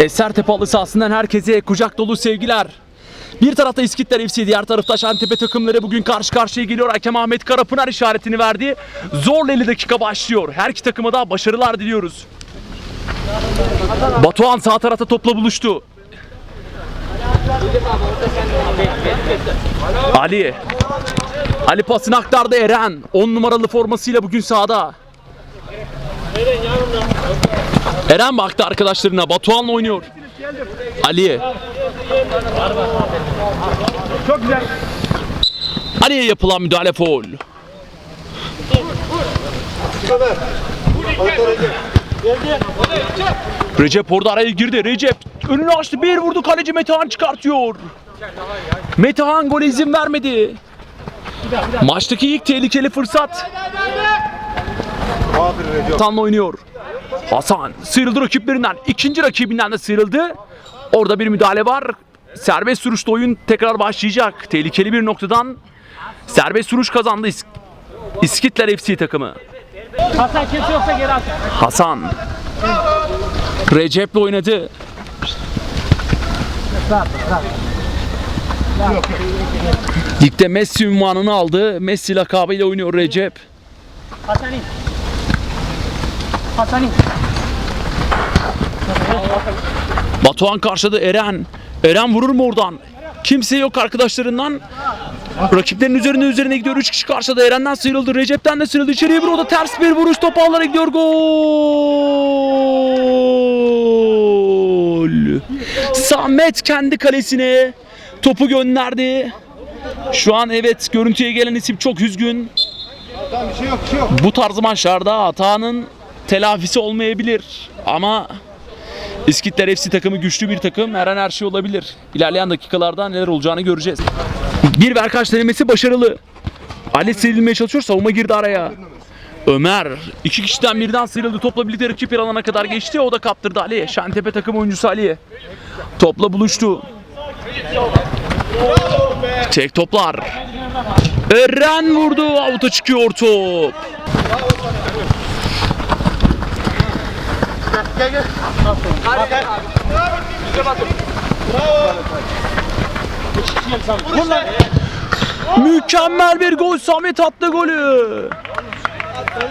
Esertepe halı sahasından herkese kucak dolu sevgiler. Bir tarafta İskitler FC, diğer tarafta Şantepe takımları bugün karşı karşıya geliyor. Hakem Ahmet Karapınar işaretini verdi. Zorla 50 dakika başlıyor. Her iki takıma da başarılar diliyoruz. Batuhan sağ tarafta topla buluştu. Ali. Ali pasını aktardı Eren. 10 numaralı formasıyla bugün sahada. Eren baktı arkadaşlarına. Batuhan'la oynuyor. Ali. Çok güzel. Ali'ye yapılan müdahale foul. Recep orada araya girdi. Recep önünü açtı. Bir vurdu. Kaleci Metehan çıkartıyor. Metehan gole izin vermedi. Maçtaki ilk tehlikeli fırsat. Hasan'la oynuyor. Hasan sıyrıldı rakiplerinden. İkinci rakibinden de sıyrıldı. Orada bir müdahale var. Serbest vuruşta oyun tekrar başlayacak. Tehlikeli bir noktadan serbest vuruş kazandı İs- İskitler FC takımı. Hasan kimse yoksa geri at. Hasan. Recep'le oynadı. Ligde Messi ünvanını aldı. Messi lakabıyla oynuyor Recep. Hasan in. Batuhan karşıladı Eren. Eren vurur mu oradan? Kimse yok arkadaşlarından. Rakiplerin üzerine üzerine gidiyor. 3 kişi karşıladı. Eren'den sıyrıldı. Recep'ten de sıyrıldı. İçeriye bir oda ters bir vuruş. Top ağlara gidiyor. Gol. Samet kendi kalesine topu gönderdi. Şu an evet görüntüye gelen isim çok üzgün. Bu tarz maçlarda hatanın telafisi olmayabilir. Ama İskitler FC takımı güçlü bir takım. Her an her şey olabilir. İlerleyen dakikalarda neler olacağını göreceğiz. Bir verkaç denemesi başarılı. Ali sıyrılmaya çalışıyor. Savunma girdi araya. Ömer iki kişiden birden sıyrıldı. Topla birlikte rakip bir alana kadar geçti. O da kaptırdı Ali. Şentepe takım oyuncusu Ali. Topla buluştu. Tek toplar. Eren vurdu. Avuta çıkıyor top. Mükemmel bir gol. Samet attı golü.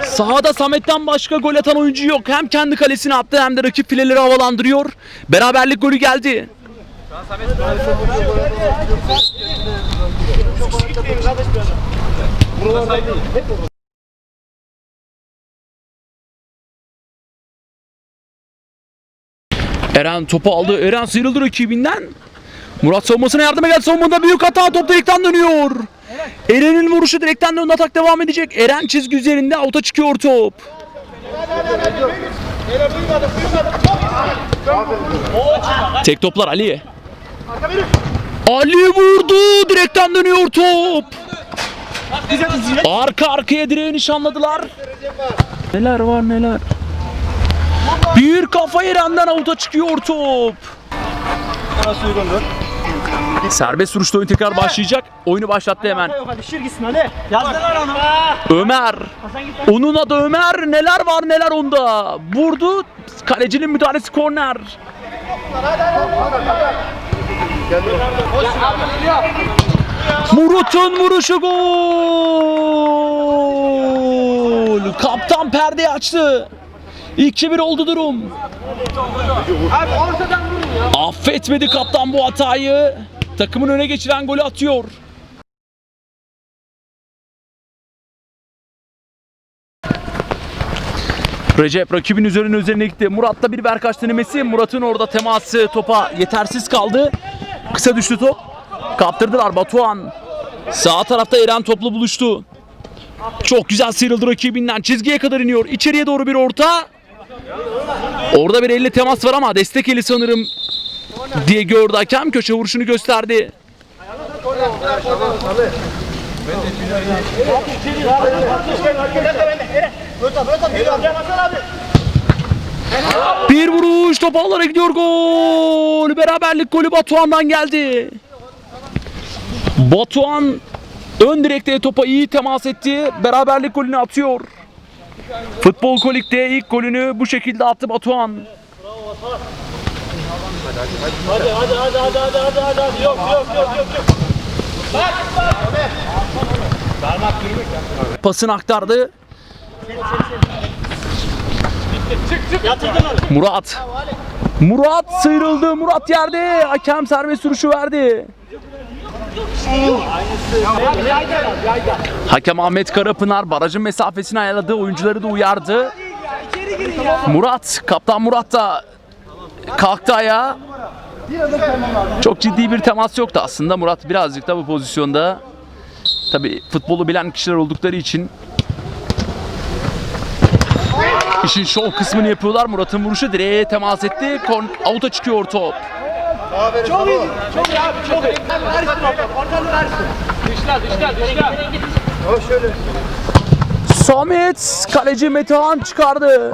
Sahada Samet'ten başka gol atan oyuncu yok. Hem kendi kalesine attı hem de rakip fileleri havalandırıyor. Beraberlik golü geldi. Eren topu aldı. Eren sıyrıldı rakibinden. Murat savunmasına yardıma geldi. Savunmada büyük hata. Top direkten dönüyor. Eren'in vuruşu direkten döndü. Atak devam edecek. Eren çizgi üzerinde. Avuta çıkıyor top. Tek toplar Ali. Ali vurdu. Direkten dönüyor top. Arka arkaya direği nişanladılar. Neler var neler. Bir kafa Eren'den avuta çıkıyor top. Serbest vuruşta oyun tekrar başlayacak. Oyunu başlattı hemen. Yok hadi şir gitsin hadi. Yazdılar onu. Ömer. Onun adı Ömer. Neler var neler onda. Vurdu. Kalecinin müdahalesi korner. Murat'ın vuruşu gol. Kaptan perdeyi açtı. 2-1 oldu durum. Abi ortadan vurun ya. Affetmedi kaptan bu hatayı. Takımın öne geçiren golü atıyor. Recep rakibin üzerine üzerine gitti. Murat'ta bir berkaç denemesi. Murat'ın orada teması topa yetersiz kaldı. Kısa düştü top. Kaptırdılar Batuhan. Sağ tarafta Eren topla buluştu. Çok güzel sıyrıldı rakibinden. Çizgiye kadar iniyor. İçeriye doğru bir orta. Orada bir elle temas var ama destek eli sanırım diye gördü hakem. Köşe vuruşunu gösterdi. Bir vuruş top ağlara gidiyor gol. Beraberlik golü Batuhan'dan geldi. Batuhan ön direkte topa iyi temas etti. Beraberlik golünü atıyor. Futbol Kolik'te ilk golünü bu şekilde attı Batuhan. Hadi hadi hadi hadi hadi hadi hadi hadi yok yok yok yok yok. Pasını aktardı. Yatırdın onu. Murat. Murat sıyrıldı. Murat yerde. Hakem serbest vuruşu verdi. Hakem Ahmet Karapınar barajın mesafesini ayarladı. Oyuncuları da uyardı. Murat, kaptan Murat da kalktı ayağa. Çok ciddi bir temas yoktu aslında. Murat birazcık da bu pozisyonda tabi futbolu bilen kişiler oldukları için İşin şov kısmını yapıyorlar. Murat'ın vuruşu direğe temas etti. Kon avuta çıkıyor top. Çok iyi. Çok iyi abi çok iyi. Versin ortalığı. Ortalığı versin. Dışla dışla dışla. Samet kaleci Metehan çıkardı.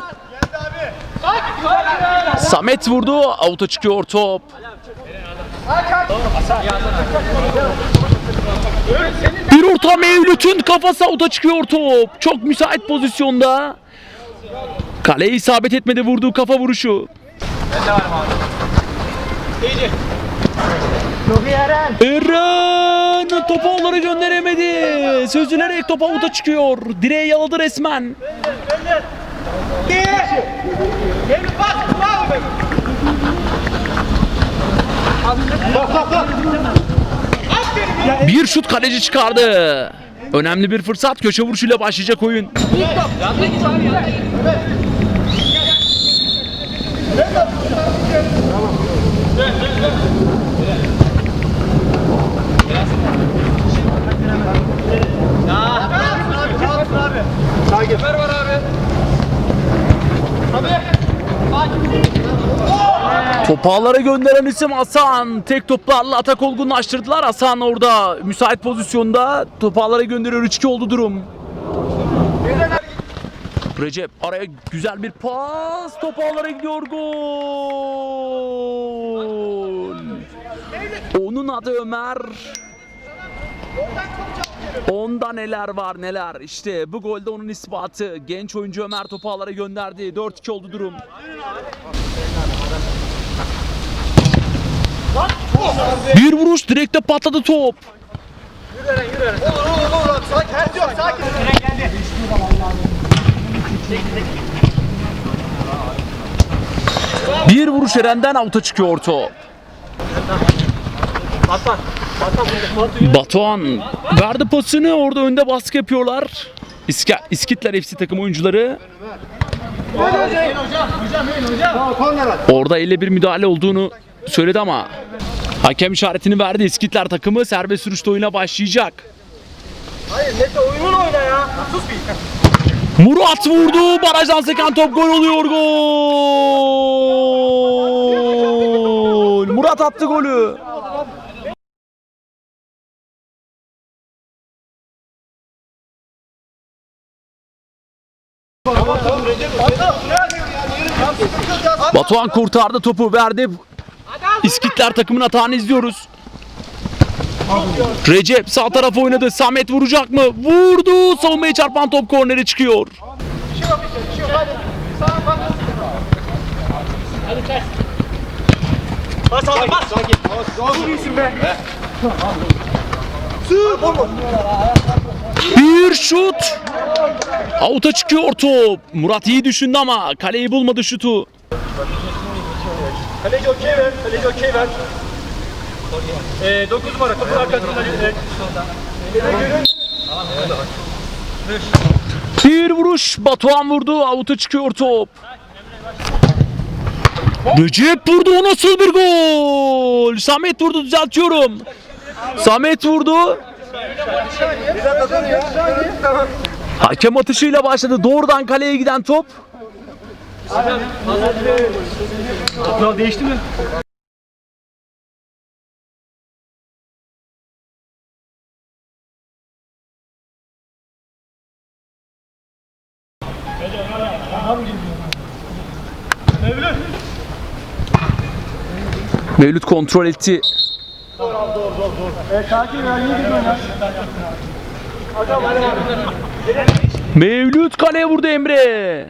Samet vurdu. Avuta çıkıyor top. Bir orta Mevlüt'ün kafası avuta çıkıyor top. Çok müsait pozisyonda. Kaleye isabet etmedi vurduğu kafa vuruşu. Çok iyi Eren. Eren topu onları gönderemedi. Sözülerek top avuta çıkıyor. Direğe yaladı resmen. Bravo. Bak bak bak. Bir şut kaleci çıkardı. Önemli bir fırsat. Köşe vuruşuyla başlayacak oyun. Ver. Topu ağlara gönderen isim Hasan. Tek toplarla atak olgunlaştırdılar. Hasan orada müsait pozisyonda. Topu ağlara gönderiyor. 3-2 oldu durum. Recep araya güzel bir pas. Top ağlara gidiyor. Gol. Onun adı Ömer. Onda neler var neler. İşte bu golde onun ispatı. Genç oyuncu Ömer topu ağlara gönderdi. 4-2 oldu durum. Bir vuruş direkte patladı top. Bir vuruş Eren'den avuta çıkıyor top. Batuhan verdi pasını orada önde baskı yapıyorlar. İska, İskitler FC takım oyuncuları. Orada elle bir müdahale olduğunu söyledi ama hakem işaretini verdi. İskitler takımı serbest sürüşte oyuna başlayacak. Hayır Mete oyunun oyna ya. Sus bir. Murat vurdu. Barajdan seken top gol oluyor. Gol. Murat attı golü. Batuhan kurtardı topu verdi. İskitler takımın atağını izliyoruz. Recep sağ tarafa oynadı. Samet vuracak mı? Vurdu. Savunmaya çarpan top kornere çıkıyor. Bas abi bas. Çok iyisin be. Bir şut. Avuta çıkıyor top. Murat iyi düşündü ama kaleyi bulmadı şutu. Kaleci okey ver. Kaleci okey ver. Ee, 9 numara kapı arkasında. Bir vuruş. Batuhan vurdu. Avuta çıkıyor top. Recep vurdu. O nasıl bir gol? Samet vurdu. Düzeltiyorum. Samet vurdu. Hakem atışıyla başladı. Doğrudan kaleye giden top. Kural değişti mi? Mevlüt kontrol etti. Mevlüt kaleye vurdu Emre.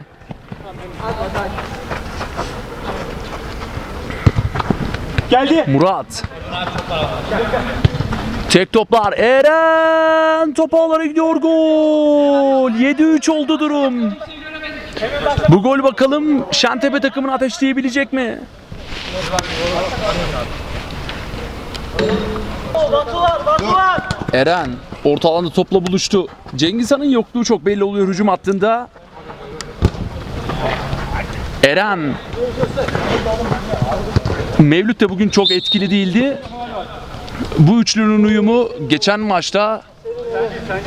Geldi. Murat. Tek toplar. Eren top ağlara gidiyor gol. 7-3 oldu durum. Bu gol bakalım Şentepe takımını ateşleyebilecek mi? Eren orta alanda topla buluştu. Cengiz Han'ın yokluğu çok belli oluyor hücum hattında. Eren Mevlüt de bugün çok etkili değildi. Bu üçlünün uyumu geçen maçta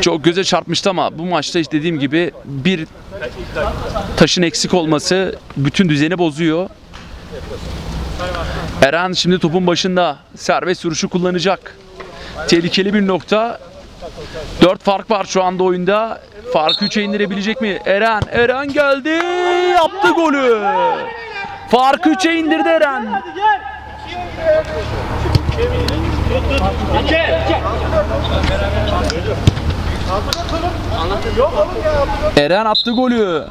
çok göze çarpmıştı ama bu maçta işte dediğim gibi bir taşın eksik olması bütün düzeni bozuyor. Eren şimdi topun başında serbest vuruşu kullanacak. Tehlikeli bir nokta. 4 fark var şu anda oyunda. Farkı 3'e indirebilecek mi? Eren, Eren geldi. Yaptı golü. Farkı 3'e indirdi Eren. Eren attı golü.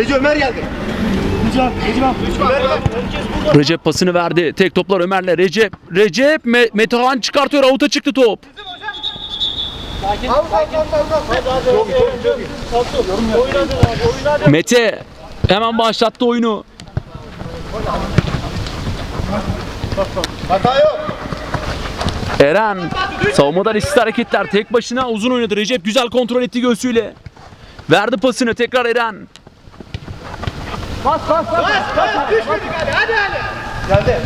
Recep Ömer geldi. Recep, pasını verdi. Tek toplar Ömer'le. Recep, Recep Me- Metehan çıkartıyor. Avuta çıktı top. Mete hemen başlattı oyunu. Hata yok. Eren savunmadan eşit hareketler tek başına uzun oynadı. Recep güzel kontrol etti göğsüyle. Verdi pasını tekrar Eren. Bas, bas, bas. Bas, düşmürdük hadi, hadi hadi. Geldi.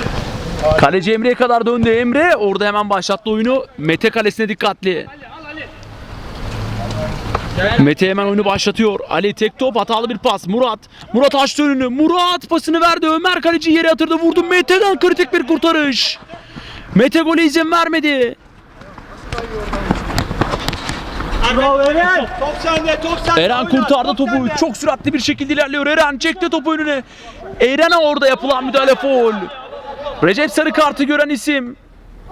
Kaleci Emre'ye kadar döndü Emre. Orada hemen başlattı oyunu. Mete kalesine dikkatli. Mete hemen oyunu başlatıyor. Ali tek top hatalı bir pas. Murat. Murat açtı önünü. Murat pasını verdi. Ömer kaleci yere yatırdı. Vurdu. Mete'den kritik bir kurtarış. Mete gole izin vermedi. Bravo Eren. Top sende, top sende. Eren kurtardı top topu. sende. Çok süratli bir şekilde ilerliyor. Eren çekti topu önüne. Eren'e orada yapılan müdahale foul. Recep sarı kartı gören isim.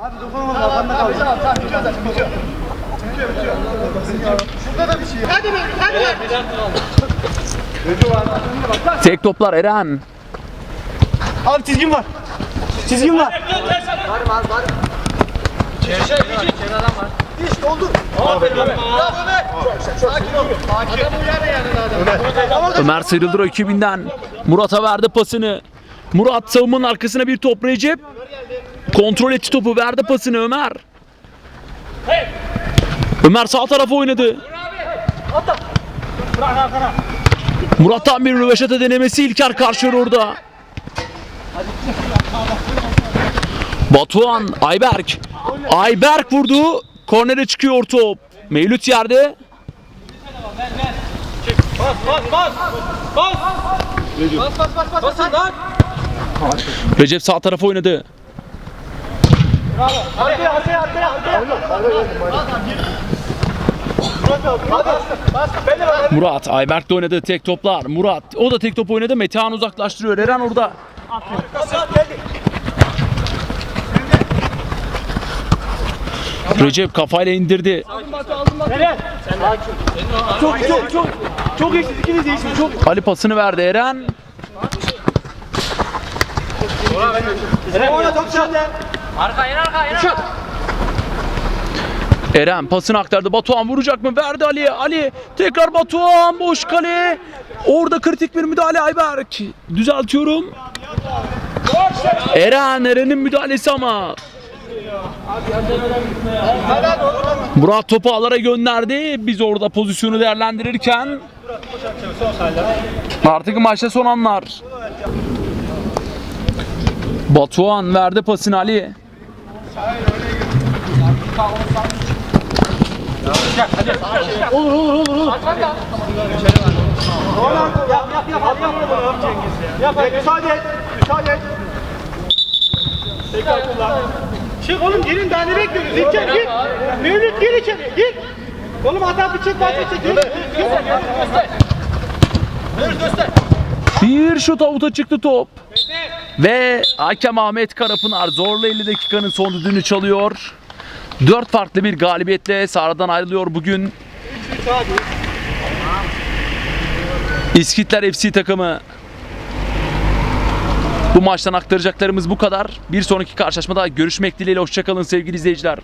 Abi dokunma, arkanda kaldı. Tamam, tamam, bitiyor zaten, bitiyor. Bitiyor, bitiyor. Şurada da bir şey. Hadi be, hadi be. Tek toplar Eren. Abi çizgim var. Çizgim var. İşte oldu. Aferin Ömer. Bravo Ömer. Sakin ol. Adam uyar yani adam. Ömer. Ömer sıyrıldı rakibinden. Murat'a verdi pasını. Murat savunmanın arkasına bir top Recep. Kontrol etti topu verdi pasını Ömer. Ömer sağ tarafa oynadı. Murat'tan bir röveşata denemesi İlker karşılıyor orada. Batuhan, Ayberk. Ayberk vurdu. Kornere çıkıyor top. Mevlüt yerde. Bas, bas, bas. Bas. Bas, bas, bas, bas. Lan. Recep sağ tarafa oynadı. Arkaya, arkaya, arkaya, arkaya. Murat, Ayberk de oynadı tek toplar. Murat, o da tek top oynadı. Metehan uzaklaştırıyor. Eren orada. Geldi. Recep kafayla indirdi. Eren. Çok, çok, çok. Çok iyisiniz, ikiniz de iyisiniz. Çok. Ali pasını verdi Eren. Eren, oyna top sende. Eren pasını aktardı. Batuhan vuracak mı? Verdi Ali. Ali tekrar Batuhan boş kale. Orada kritik bir müdahale Ayberk. Düzeltiyorum. Eren, Eren'in müdahalesi ama. Murat topu alara gönderdi. Biz orada pozisyonu değerlendirirken artık maçta son anlar. Batuhan verdi pasını Ali. Olur, olur, olur, olur. Yap, yap, yap, yap, yap. Yap, hadi. Müsaade et, müsaade et. Tekrar kullan. Çık oğlum girin daha ne bekliyorsunuz? İlk gir, gir. Mevlüt gir içeri, gir. Oğlum adam bir çek bahçe çek. Gir. Gir. göster. Bir şut avuta çıktı top. Ve hakem Ahmet Karapınar zorla 50 dakikanın son düdüğünü çalıyor. 4 farklı bir galibiyetle sahadan ayrılıyor bugün. 3-3 hadi. İskitler FC takımı. Bu maçtan aktaracaklarımız bu kadar. Bir sonraki karşılaşmada görüşmek dileğiyle. Hoşçakalın sevgili izleyiciler.